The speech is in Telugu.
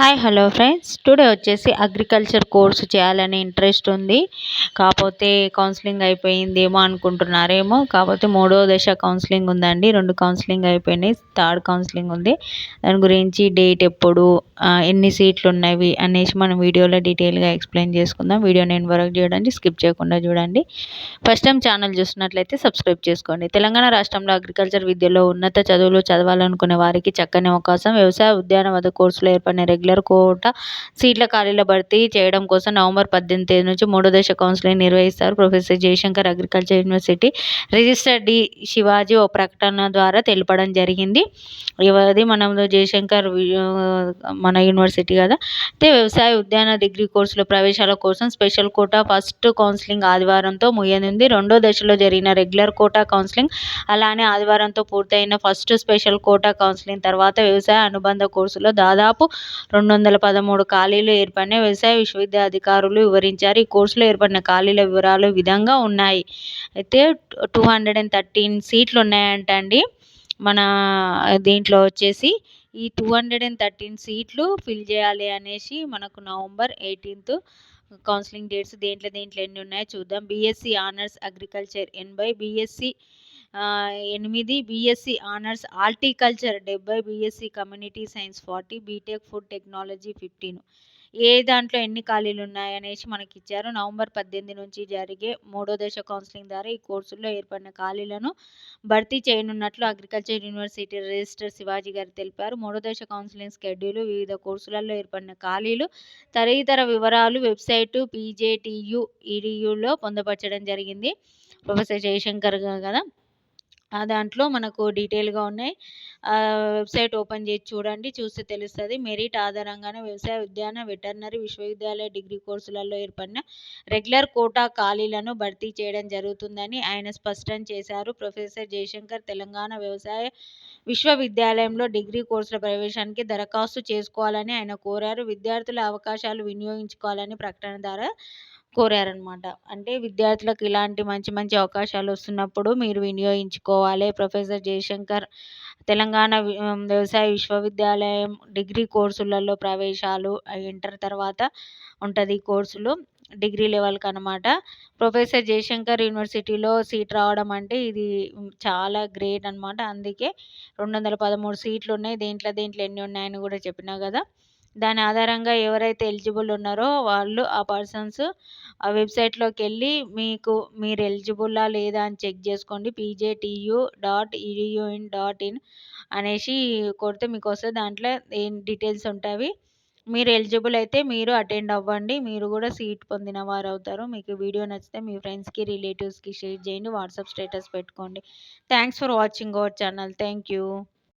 హాయ్ హలో ఫ్రెండ్స్ టుడే వచ్చేసి అగ్రికల్చర్ కోర్సు చేయాలని ఇంట్రెస్ట్ ఉంది. కాకపోతే కౌన్సిలింగ్ అయిపోయిందేమో అనుకుంటున్నారేమో. కాకపోతే మూడో దశ కౌన్సిలింగ్ ఉందండి. రెండు కౌన్సిలింగ్ అయిపోయినాయి. థర్డ్ కౌన్సిలింగ్ ఉంది. దాని గురించి డేట్ ఎప్పుడు ఎన్ని సీట్లు ఉన్నవి అనేసి మనం వీడియోలో డీటెయిల్గా ఎక్స్ప్లెయిన్ చేసుకుందాం. వీడియో నేను వరకు చూడండి. స్కిప్ చేయకుండా చూడండి. ఫస్ట్ టైం ఛానల్ చూసినట్లయితే సబ్స్క్రైబ్ చేసుకోండి. తెలంగాణ రాష్ట్రంలో అగ్రికల్చర్ విద్యలో ఉన్నత చదువులు చదవాలనుకునే వారికి చక్కని అవకాశం వ్యవసాయ ఉద్యానవన కోర్సులో ఏర్పడిన రెగ్యులర్ కోట సీట్ల ఖాళీల భర్తీ చేయడం కోసం నవంబర్ పద్దెనిమిది నుంచి మూడో దశ కౌన్సిలింగ్ నిర్వహిస్తారు professor Jayashankar agriculture university. Registrar D. Shivaji ఓ ప్రకటన ద్వారా తెలపడం జరిగింది. ఇవది మనం జయశంకర్ మన యూనివర్సిటీ కదా. అయితే వ్యవసాయ ఉద్యాన డిగ్రీ కోర్సులో ప్రవేశాల కోసం స్పెషల్ కోటా ఫస్ట్ కౌన్సిలింగ్ ఆదివారంతో ముయ్యనుంది రెండో దశలో జరిగిన రెగ్యులర్ కోటా కౌన్సిలింగ్ అలానే ఆదివారంతో పూర్తయిన ఫస్ట్ స్పెషల్ కోటా కౌన్సిలింగ్ తర్వాత వ్యవసాయ అనుబంధ కోర్సులో దాదాపు రెండు వందల పదమూడు ఖాళీలు ఏర్పడిన వ్యవసాయ విశ్వవిద్యాలయ అధికారులు వివరించారు. ఈ కోర్సులో ఏర్పడిన ఖాళీల వివరాలు విధంగా ఉన్నాయి. అయితే టూ హండ్రెడ్ అండ్ థర్టీన్ సీట్లు ఉన్నాయంట అండి మన దీంట్లో వచ్చేసి ఈ టూ హండ్రెడ్ అండ్ థర్టీన్ సీట్లు ఫిల్ చేయాలి అనేసి మనకు నవంబర్ ఎయిటీన్త్ కౌన్సిలింగ్ డేట్స్ దేంట్లో దేంట్లో ఎన్ని ఉన్నాయో చూద్దాం. బీఎస్సీ ఆనర్స్ అగ్రికల్చర్ ఎనభై బీఎస్సీ ఎనిమిది బీఎస్సీ ఆనర్స్ హార్టికల్చర్ డెబ్బై BSc community science forty BTech food technology fifteen ఏ దాంట్లో ఎన్ని ఖాళీలు ఉన్నాయనేసి మనకి ఇచ్చారు. నవంబర్ పద్దెనిమిది నుంచి జరిగే మూడో దశ కౌన్సిలింగ్ ద్వారా ఈ కోర్సుల్లో ఏర్పడిన ఖాళీలను భర్తీ చేయనున్నట్లు అగ్రికల్చర్ యూనివర్సిటీ రిజిస్టర్ శివాజీ గారు తెలిపారు. మూడో దశ కౌన్సిలింగ్ షెడ్యూల్ వివిధ కోర్సులలో ఏర్పడిన ఖాళీలు తదితర వివరాలు వెబ్సైటు పీజేటీయు ఈడియులో పొందపరచడం జరిగింది. ప్రొఫెసర్ జయశంకర్ కదా? ఆ దాంట్లో మనకు డీటెయిల్గా ఉన్నాయి. వెబ్సైట్ ఓపెన్ చేసి చూడండి చూస్తే తెలుస్తుంది. మెరిట్ ఆధారంగానే వ్యవసాయ ఉద్యాన వెటర్నరీ విశ్వవిద్యాలయ డిగ్రీ కోర్సులలో ఏర్పడిన రెగ్యులర్ కోటా ఖాళీలను భర్తీ చేయడం జరుగుతుందని ఆయన స్పష్టం చేశారు. ప్రొఫెసర్ జయశంకర్ తెలంగాణ వ్యవసాయ విశ్వవిద్యాలయంలో డిగ్రీ కోర్సుల ప్రవేశానికి దరఖాస్తు చేసుకోవాలని ఆయన కోరారు. విద్యార్థుల అవకాశాలు వినియోగించుకోవాలని ప్రకటన ద్వారా కోరారనమాట అంటే విద్యార్థులకు ఇలాంటి మంచి మంచి అవకాశాలు వస్తున్నప్పుడు మీరు వినియోగించుకోవాలి. ప్రొఫెసర్ జయశంకర్ తెలంగాణ వ్యవసాయ విశ్వవిద్యాలయం డిగ్రీ కోర్సులలో ప్రవేశాలు ఇంటర్ తర్వాత ఉంటుంది కోర్సులు. డిగ్రీ లెవెల్కి అనమాట ప్రొఫెసర్ జయశంకర్ యూనివర్సిటీలో సీట్ రావడం అంటే ఇది చాలా గ్రేట్ అనమాట అందుకే రెండు వందల పదమూడు సీట్లు ఉన్నాయి. దేంట్లో దేంట్లో ఎన్ని ఉన్నాయని కూడా చెప్పినా కదా. దాని ఆధారంగా ఎవరైతే ఎలిజిబుల్ ఉన్నారో వాళ్ళు ఆ పర్సన్స్ ఆ వెబ్సైట్లోకి వెళ్ళి మీకు మీరు ఎలిజిబుల్లా లేదా అని చెక్ చేసుకోండి. PJTU dot edu in dot in అనేసి కొడితే మీకు వస్తే దాంట్లో ఏం డీటెయిల్స్ ఉంటాయి మీరు ఎలిజిబుల్ అయితే మీరు అటెండ్ అవ్వండి. మీరు కూడా సీట్ పొందిన వారు అవుతారు మీకు వీడియో నచ్చితే మీ ఫ్రెండ్స్కి రిలేటివ్స్కి షేర్ చేయండి. వాట్సాప్ స్టేటస్ పెట్టుకోండి. Thanks for watching our channel. Thank you.